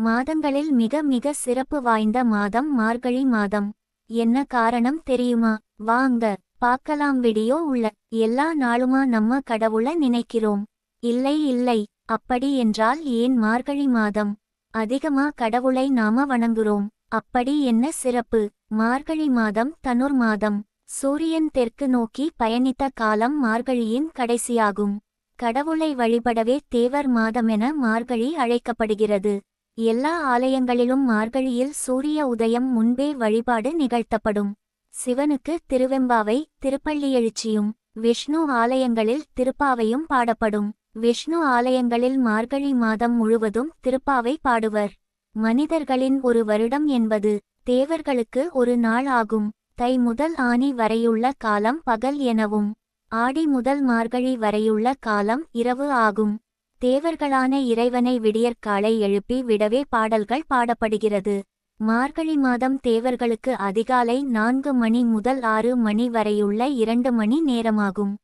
மாதங்களில் மிக மிக சிறப்பு வாய்ந்த மாதம் மார்கழி மாதம். என்ன காரணம் தெரியுமா? வாங்க பார்க்கலாம் வீடியோ உள்ள. எல்லா நாளுமா நம்ம கடவுள நினைக்கிறோம். இல்லை இல்லை அப்படி என்றால் ஏன் மார்கழி மாதம்? அதிகமா கடவுளை நாம வணங்குறோம். அப்படி என்ன சிறப்பு? மார்கழி மாதம் தனுர் மாதம். சூரியன் தெற்கு நோக்கி பயணித்த காலம் மார்கழியின் கடைசியாகும். கடவுளை வழிபடவே தேவர் மாதமென மார்கழி அழைக்கப்படுகிறது. எல்லா ஆலயங்களிலும் மார்கழியில் சூரிய உதயம் முன்பே வழிபாடு நிகழ்த்தப்படும். சிவனுக்கு திருவெம்பாவை திருப்பள்ளியெழுச்சியும் விஷ்ணு ஆலயங்களில் திருப்பாவையும் பாடப்படும். விஷ்ணு ஆலயங்களில் மார்கழி மாதம் முழுவதும் திருப்பாவை பாடுவர். மனிதர்களின் ஒரு வருடம் என்பது தேவர்களுக்கு ஒரு நாள் ஆகும். தை முதல் ஆனி வரையுள்ள காலம் பகல் எனவும் ஆடி முதல் மார்கழி வரையுள்ள காலம் இரவு ஆகும். தேவர்களான இறைவனை விடியற்காலை எழுப்பி விடவே பாடல்கள் பாடப்படுகிறது. மார்கழி மாதம் தேவர்களுக்கு அதிகாலை நான்கு மணி முதல் ஆறு மணி வரையுள்ள இரண்டு மணி நேரமாகும்.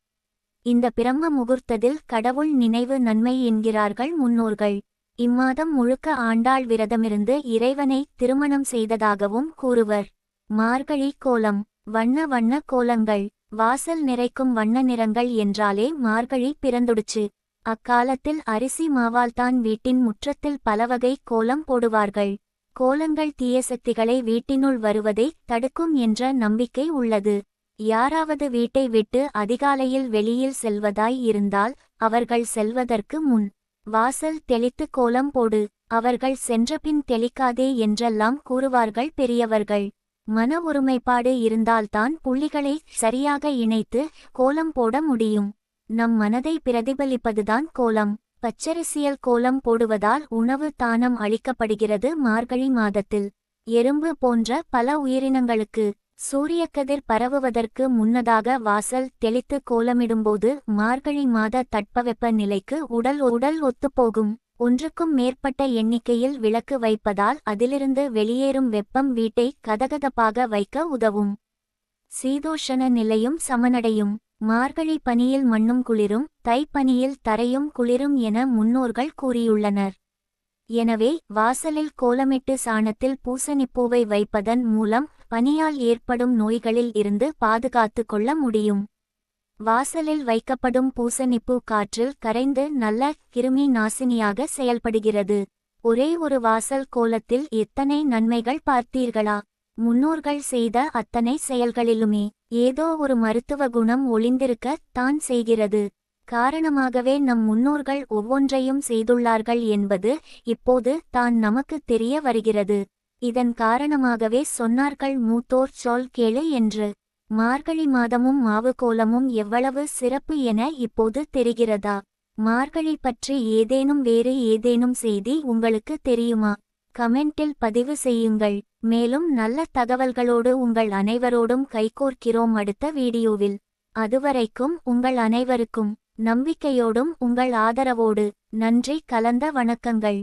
இந்த பிரம்ம முகூர்த்தத்தில் கடவுள் நினைவு நன்மை என்கிறார்கள் முன்னோர்கள். இம்மாதம் முழுக்க ஆண்டாள் விரதமிருந்து இறைவனை திருமணம் செய்ததாகவும் கூறுவர். மார்கழி கோலம் வண்ண வண்ண கோலங்கள் வாசல் நிறைக்கும் வண்ண நிறங்கள் என்றாலே மார்கழி பிறந்துடுச்சு. அக்காலத்தில் அரிசி மாவால்தான் வீட்டின் முற்றத்தில் பலவகை கோலம் போடுவார்கள். கோலங்கள் தீய சக்திகளை வீட்டினுள் வருவதை தடுக்கும் என்ற நம்பிக்கை உள்ளது. யாராவது வீட்டை விட்டு அதிகாலையில் வெளியில் செல்வதாய் இருந்தால் அவர்கள் செல்வதற்கு முன் வாசல் தெளித்து கோலம் போடு. அவர்கள் சென்றபின் தெளிக்காதே என்றெல்லாம் கூறுவார்கள் பெரியவர்கள். மன ஒருமைப்பாடு இருந்தால்தான் புள்ளிகளை சரியாக இணைத்து கோலம் போட முடியும். நம் மனதை பிரதிபலிப்பதுதான் கோலம். பச்சரிசியல் கோலம் போடுவதால் உணவு தானம் அளிக்கப்படுகிறது மார்கழி மாதத்தில். எறும்பு போன்ற பல உயிரினங்களுக்கு சூரியக்கதிர் பரவுவதற்கு முன்னதாக வாசல் தெளித்து கோலமிடும்போது மார்கழி மாத தட்பவெப்ப நிலைக்கு உடல் உடல் ஒத்துப்போகும். ஒன்றுக்கும் மேற்பட்ட எண்ணிக்கையில் விளக்கு வைப்பதால் அதிலிருந்து வெளியேறும் வெப்பம் வீட்டை கதகதப்பாக வைக்க உதவும். சீதோஷண நிலையும் சமனடையும். மார்கழி பனியில் மண்ணும் குளிரும் தைப்பனியில் தரையும் குளிரும் என முன்னோர்கள் கூறியுள்ளனர். எனவே வாசலில் கோலமிட்டு சாணத்தில் பூசணிப்பூவை வைப்பதன் மூலம் பனியால் ஏற்படும் நோய்களில் இருந்து பாதுகாத்து கொள்ள முடியும். வாசலில் வைக்கப்படும் பூசணிப்பூ காற்றில் கரைந்து நல்ல கிருமி நாசினியாக செயல்படுகிறது. ஒரே ஒரு வாசல் கோலத்தில் எத்தனை நன்மைகள் பார்த்தீர்களா? முன்னோர்கள் செய்த அத்தனை செயல்களிலுமே ஏதோ ஒரு மருத்துவ குணம் ஒளிந்திருக்க தான் செய்கிறது. காரணமாகவே நம் முன்னோர்கள் ஒவ்வொன்றையும் செய்துள்ளார்கள் என்பது இப்போது தான் நமக்கு தெரிய வருகிறது. இதன் காரணமாகவே சொன்னார்கள் மூத்தோர் சொல் கேளு என்று. மார்கழி மாதமும் மாவு கோலமும் எவ்வளவு சிறப்பு என இப்போது தெரிகிறதா? மார்கழி பற்றி ஏதேனும் வேறு ஏதேனும் செய்தி உங்களுக்கு தெரியுமா? கமெண்டில் பதிவு செய்யுங்கள். மேலும் நல்ல தகவல்களோடு உங்கள் அனைவரோடும் கைகோர்க்கிறோம் அடுத்த வீடியோவில். அதுவரைக்கும் உங்கள் அனைவருக்கும் நம்பிக்கையோடும் உங்கள் ஆதரவோடு நன்றி. கலந்த வணக்கங்கள்.